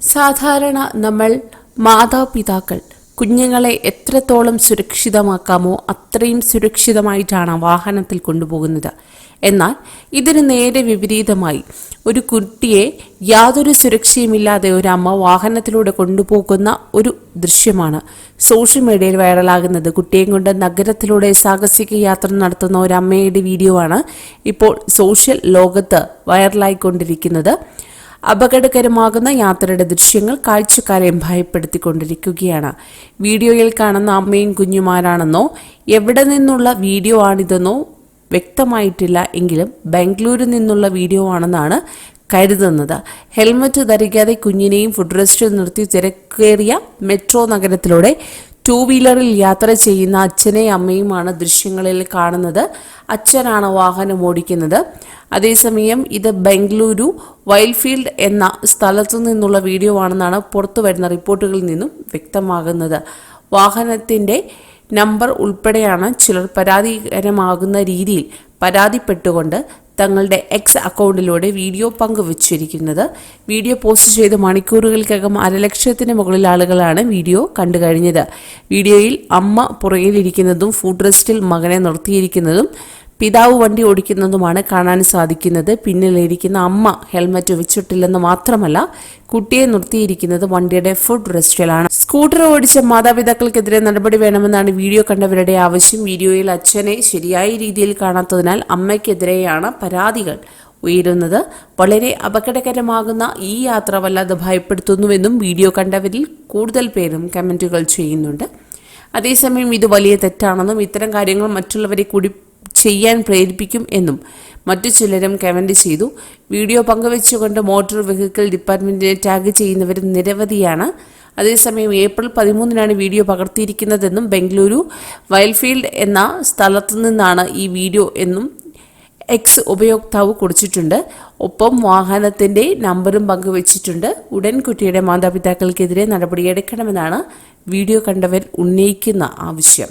സാധാരണ നമ്മൾ മാതാപിതാക്കൾ കുഞ്ഞുങ്ങളെ എത്രത്തോളം സുരക്ഷിതമാക്കാമോ അത്രയും സുരക്ഷിതമായിട്ടാണ് വാഹനത്തിൽ കൊണ്ടുപോകുന്നത്. എന്നാൽ ഇതിന് നേരെ വിപരീതമായി ഒരു കുട്ടിയെ യാതൊരു സുരക്ഷയുമില്ലാതെ ഒരു അമ്മ വാഹനത്തിലൂടെ കൊണ്ടുപോകുന്ന ഒരു ദൃശ്യമാണ്. സോഷ്യൽ മീഡിയയിൽ വൈറലാകുന്നത്. കുട്ടിയെയും കൊണ്ട് നഗരത്തിലൂടെ സാഹസിക യാത്ര നടത്തുന്ന ഒരു അമ്മയുടെ വീഡിയോ ആണ് ഇപ്പോൾ സോഷ്യൽ ലോകത്ത് വൈറലായിക്കൊണ്ടിരിക്കുന്നത്. അപകടകരമാകുന്ന യാത്രയുടെ ദൃശ്യങ്ങൾ കാഴ്ചക്കാരെ ഭയപ്പെടുത്തിക്കൊണ്ടിരിക്കുകയാണ്. വീഡിയോയിൽ കാണുന്ന അമ്മയും കുഞ്ഞുമാരാണെന്നോ എവിടെ നിന്നുള്ള വീഡിയോ ആണിതെന്നോ വ്യക്തമായിട്ടില്ല എങ്കിലും ബാംഗ്ലൂരിൽ നിന്നുള്ള വീഡിയോ ആണെന്നാണ് കരുതുന്നത്. ഹെൽമറ്റ് ധരിക്കാതെ കുഞ്ഞിനെയും ഫുഡ് റെസ്റ്റിൽ നിർത്തി തിരക്കേറിയ മെട്രോ നഗരത്തിലൂടെ ടൂ വീലറിൽ യാത്ര ചെയ്യുന്ന അച്ഛനെയും അമ്മയുമാണ് ദൃശ്യങ്ങളിൽ കാണുന്നത്. അച്ഛനാണ് വാഹനം ഓടിക്കുന്നത്. അതേസമയം ഇത് ബംഗളൂരു വൈൽഡ്ഫീൽഡ് എന്ന സ്ഥലത്തു നിന്നുള്ള വീഡിയോ ആണെന്നാണ് പുറത്തു വരുന്ന റിപ്പോർട്ടുകളിൽ നിന്നും വ്യക്തമാകുന്നത്. വാഹനത്തിന്റെ നമ്പർ ഉൾപ്പെടെയാണ് ചിലർ പരാതികരമാകുന്ന രീതിയിൽ പരാതിപ്പെട്ടുകൊണ്ട് തങ്ങളുടെ എക്സ് അക്കൗണ്ടിലൂടെ വീഡിയോ പങ്കുവച്ചിരിക്കുന്നത്. വീഡിയോ പോസ്റ്റ് ചെയ്ത് മണിക്കൂറുകൾക്കകം അരലക്ഷത്തിന് മുകളിൽ ആളുകളാണ് വീഡിയോ കണ്ടു കഴിഞ്ഞത് വീഡിയോയിൽ അമ്മ പുറകിലിരിക്കുന്നതും ഫുഡ് റെസ്റ്റിൽ മകനെ നിർത്തിയിരിക്കുന്നതും പിതാവ് വണ്ടി ഓടിക്കുന്നതുമാണ് കാണാൻ സാധിക്കുന്നത്. പിന്നിലിരിക്കുന്ന അമ്മ ഹെൽമറ്റ് വെച്ചിട്ടില്ലെന്ന് മാത്രമല്ല കുട്ടിയെ നിർത്തിയിരിക്കുന്നത് വണ്ടിയുടെ ഫുഡ് റെസ്റ്റിലാണ് സ്കൂട്ടർ ഓടിച്ച മാതാപിതാക്കൾക്കെതിരെ നടപടി വേണമെന്നാണ് വീഡിയോ കണ്ടവരുടെ ആവശ്യം. വീഡിയോയിൽ അച്ഛനെ ശരിയായ രീതിയിൽ കാണാത്തതിനാൽ അമ്മയ്ക്കെതിരെയാണ് പരാതികൾ ഉയരുന്നത്. വളരെ അപകടകരമാകുന്ന ഈ യാത്ര വല്ലാതെ ഭയപ്പെടുത്തുന്നുവെന്നും വീഡിയോ കണ്ടവരിൽ കൂടുതൽ പേരും കമന്റുകൾ ചെയ്യുന്നുണ്ട്. അതേസമയം ഇത് വലിയ തെറ്റാണെന്നും ഇത്തരം കാര്യങ്ങൾ മറ്റുള്ളവരെ കൂടി ചെയ്യാൻ പ്രേരിപ്പിക്കും എന്നും മറ്റു ചിലരും കമന്റ് ചെയ്തു. വീഡിയോ പങ്കുവെച്ചുകൊണ്ട് മോട്ടോർ വെഹിക്കിൾ ഡിപ്പാർട്ട്മെന്റിനെ ടാഗ് ചെയ്യുന്നവരും നിരവധിയാണ്. അതേസമയം ഏപ്രിൽ പതിമൂന്നിനാണ് വീഡിയോ പകർത്തിയിരിക്കുന്നതെന്നും ബംഗളൂരു വയൽഫീൽഡ് എന്ന സ്ഥലത്തു നിന്നാണ് ഈ വീഡിയോ എന്നും എക്സ് ഉപയോക്താവ് കുറിച്ചിട്ടുണ്ട്. ഒപ്പം വാഹനത്തിന്റെ നമ്പറും പങ്കുവച്ചിട്ടുണ്ട്. ഉടൻ കുട്ടിയുടെ മാതാപിതാക്കൾക്കെതിരെ നടപടിയെടുക്കണമെന്നാണ് വീഡിയോ കണ്ടവർ ഉന്നയിക്കുന്ന ആവശ്യം.